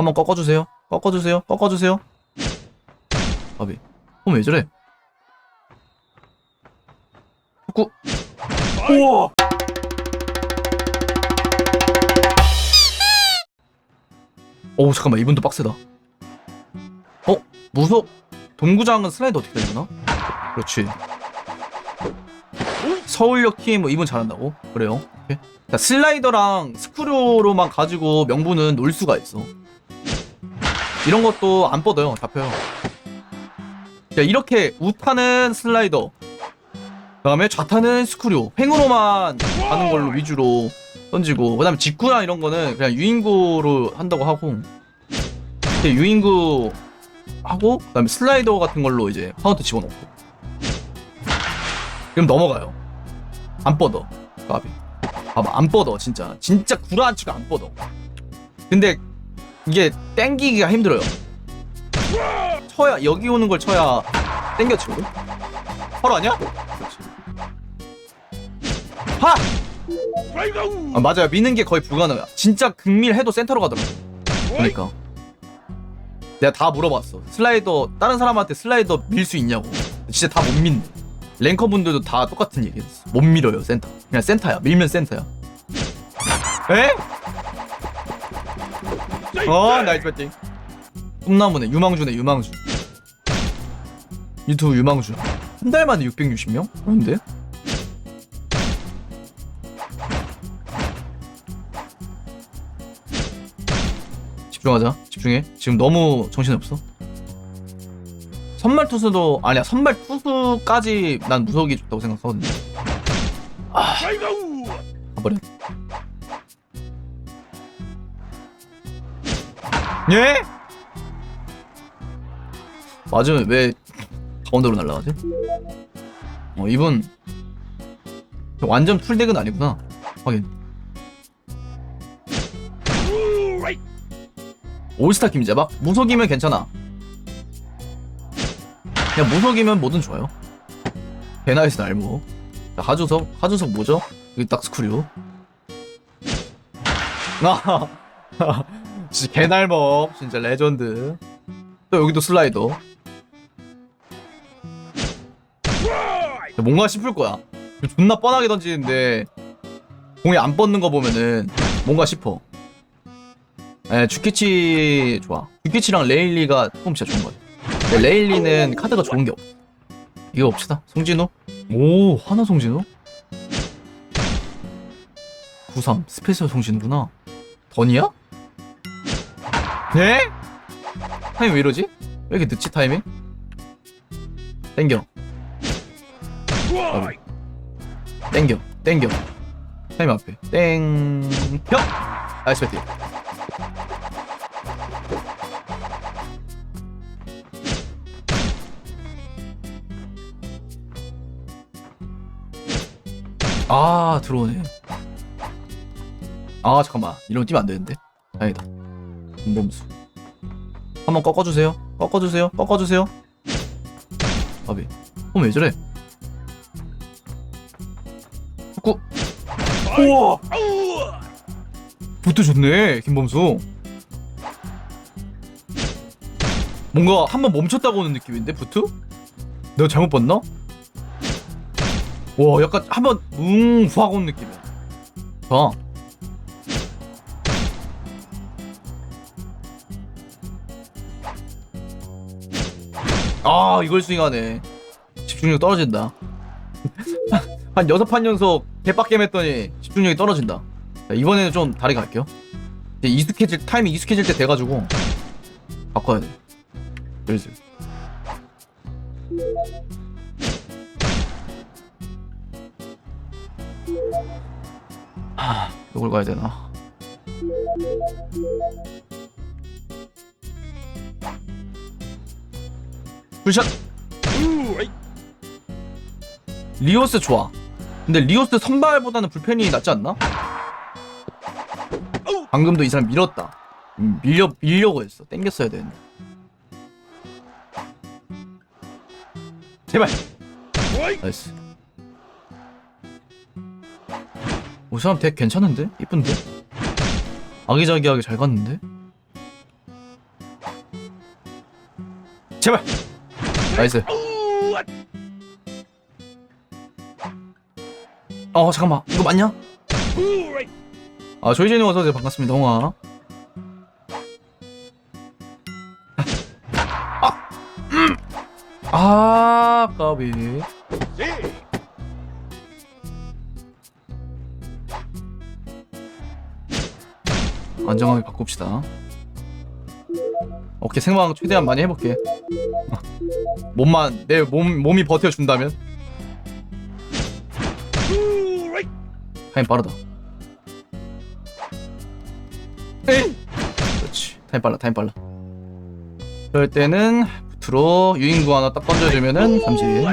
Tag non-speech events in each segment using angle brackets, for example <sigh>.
한번 꺾어주세요. 꺾어주세요. 꺾어주세요. 바비. 홈 왜 저래? 구. 우와. 오 잠깐만 이분도 빡세다. 어 무속 동구장은 슬라이드 어떻게 되나? 그렇지. 서울역 팀 뭐 이분 잘한다고? 그래요. 오케이. 자, 슬라이더랑 스크류로만 가지고 명분은 놀 수가 있어. 이런 것도 안 뻗어요. 잡혀요. 자, 이렇게 우타는 슬라이더. 그 다음에 좌타는 스크류. 횡으로만 가는 걸로 위주로 던지고 그 다음에 직구나 이런 거는 그냥 유인구로 한다고 하고 이렇게 유인구 하고 그 다음에 슬라이더 같은 걸로 이제 카운터 집어넣고 그럼 넘어가요. 안 뻗어. 까비. 봐봐 안 뻗어 진짜 진짜 구라치가 안 뻗어. 근데 이게 땡기기가 힘들어요. 쳐야 여기 오는 걸 쳐야 땡겨치거든. 바로 아니야? 하! 아, 맞아요. 미는 게 거의 불가능해. 진짜 극밀해도 센터로 가더라고. 그러니까. 내가 다 물어봤어. 슬라이더 다른 사람한테 슬라이더 밀 수 있냐고. 진짜 다 못 민대. 랭커 분들도 다 똑같은 얘기했어. 못 밀어요 센터. 그냥 센터야. 밀면 센터야. 에? 어 나이스 배팅. 꿈나무네 유망주네 유망주. 유튜브 유망주. 한 달 만에 660명? 그런데? 집중하자. 집중해. 지금 너무 정신없어. 선발 투수도 아니야. 선발 투수까지 난 무석이 좋다고 생각하거든. 아, 가버려. 예? 맞으면 왜 가운데로 날라가지? 어 이분 완전 풀덱은 아니구나. 확인. 올스타 김자박? 무속이면 괜찮아. 그냥 무속이면 뭐든 좋아요. 베나이스 날모. 자, 하주석, 하주석 뭐죠? 여기 딱 스크류. <laughs> 아, 진짜 개날먹, 진짜 레전드. 또 여기도 슬라이더. 뭔가 싶을 거야. 존나 뻔하게 던지는데 공이 안 뻗는 거 보면은 뭔가 싶어. 예, 주키치 좋아. 주키치랑 레일리가 폼 진짜 좋은 것 같아. 레일리는 카드가 좋은 게 없어. 이거 봅시다. 송진호. 오, 하나 송진호? 93. 스페셜 송진호구나. 던이야? 네? 타이밍 왜 이러지? 왜 이렇게 늦지, 타이밍? 땡겨. 아비. 땡겨. 땡겨. 타이밍 앞에. 땡겨! 나이스 배팅. 아 들어오네 아 잠깐만 이러면 뛰면 안 되는데 다행이다 김범수. 한번 꺾어주세요. 꺾어주세요. 꺾어주세요. 바비. 홈왜 저래? 구. 우와! 부트 좋네 김범수. 뭔가 한번 멈췄다고 오는 느낌인데 부트? 내가 잘못 봤나? 와 약간 한번 웅 후하고 온 느낌이야. 봐 아, 이걸 스윙하네. 집중력 떨어진다. <laughs> 한 여섯 판 연속 개빡겜 했더니 집중력이 떨어진다. 자, 이번에는 좀 다르게 갈게요. 이제 익숙해질, 타이밍 익숙해질 때 돼가지고 바꿔야 돼. 슬슬. 하, 이걸 가야 되나? 풀샷. 리오스 좋아. 근데 리오스 선발보다는 불펜이 낫지 않나? 방금도 이 사람 밀었다. 음, 밀려 밀려고 했어. 땡겼어야 되는데. 제발. 나이스. 오, 이 사람 덱 괜찮은데? 이쁜데? 아기자기하게 잘 갔는데? 제발 나이스. 어 잠깐만. 이거 맞냐? 아 조이제님 어서오세요. 반갑습니다. 홍아. 아, 음. 아 까비. 안정하게 바꿉시다. 오케이 생방 최대한 많이 해볼게 몸만 내 몸 몸이 버텨준다면? 타임 빠르다. 에이. 그렇지. 타임 빨라 타임 빨라. 그럴 때는 부트로 유인구 하나 딱 던져주면은 삼진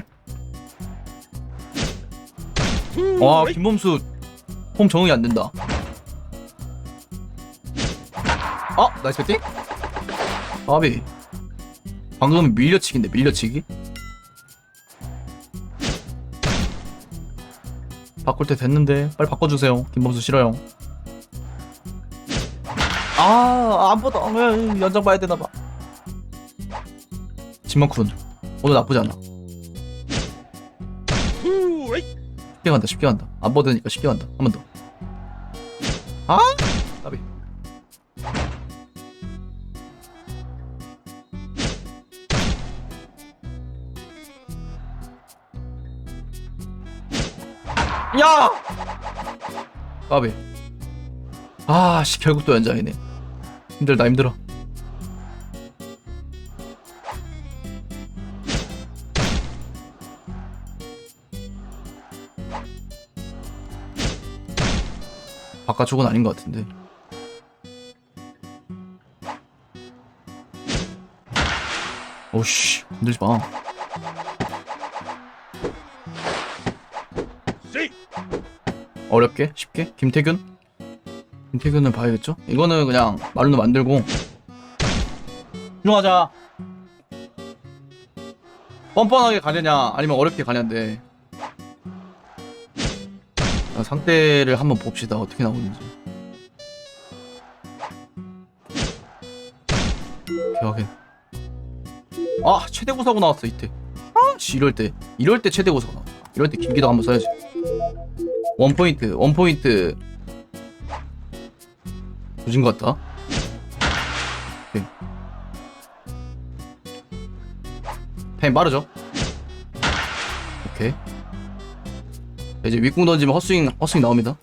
와 김범수 홈 적응이 안 된다. 아 나이스 배팅 아비 방금 밀려치기인데 밀려치기? 바꿀 때 됐는데 빨리 바꿔주세요. 김범수 싫어요. 아 안보다 왜 연장 봐야 되나봐. 진만쿤 오늘 나쁘지 않아. 쉽게 간다 쉽게 간다. 안 버드니까 쉽게 간다. 한 번더. 아! 까비 야! 까비. 아, 씨, 결국 또 연장이네. 힘들다, 힘들어. 바깥쪽은 아닌 것 같은데. 오씨, 건들지 마. 어렵게? 쉽게? 김태균? 김태균을 봐야겠죠? 이거는 그냥 말로 만들고. 일어나자. 뻔뻔하게 가느냐 아니면 어렵게 가냐인데. 자, 상대를 한번 봅시다. 어떻게 나오는지. 오케이 아 최대 구사고 나왔어 이때. 아씨 이럴 때. 이럴 때 최대 구사고 나와 이럴 때 김기덕 한번 써야지 원 포인트, 원 포인트. 조진 것 같다. 오케이. 빠르죠? 오케이. 자, 이제 윗궁 던지면 헛스윙, 헛스윙 나옵니다.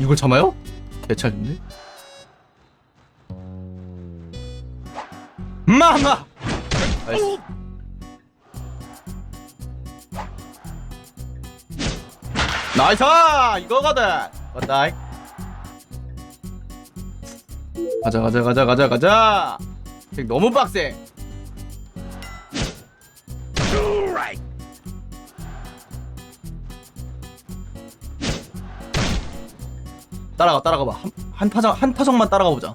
이걸 참아요? 개찰인데? 마마! 나이스. 나이스! 이거거든! 맞다 가자 가자 가자 가자 가자! 지금 너무 빡세. 따라가 따라가 봐한 한 타정 한 타정만 따라가 보자.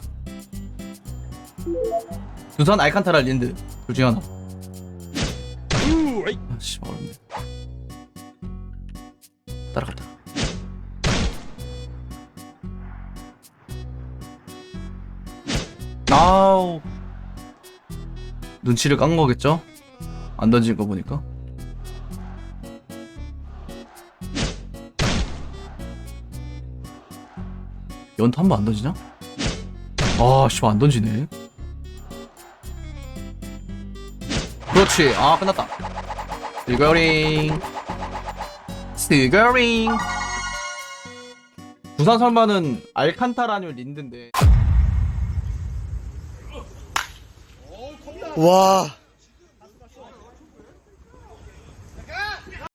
두산 알칸타라 린드. 둘 중에 하나. 아씨 따라갔다. 아우 눈치를 깐 거겠죠? 안 던진 거 보니까. 연타 한 번 안 던지냐? 아, 씨발 안 던지네. 그렇지. 아, 끝났다. 리거링. 스거링 부산 설마는 알칸타라 아니면 린드인데. 와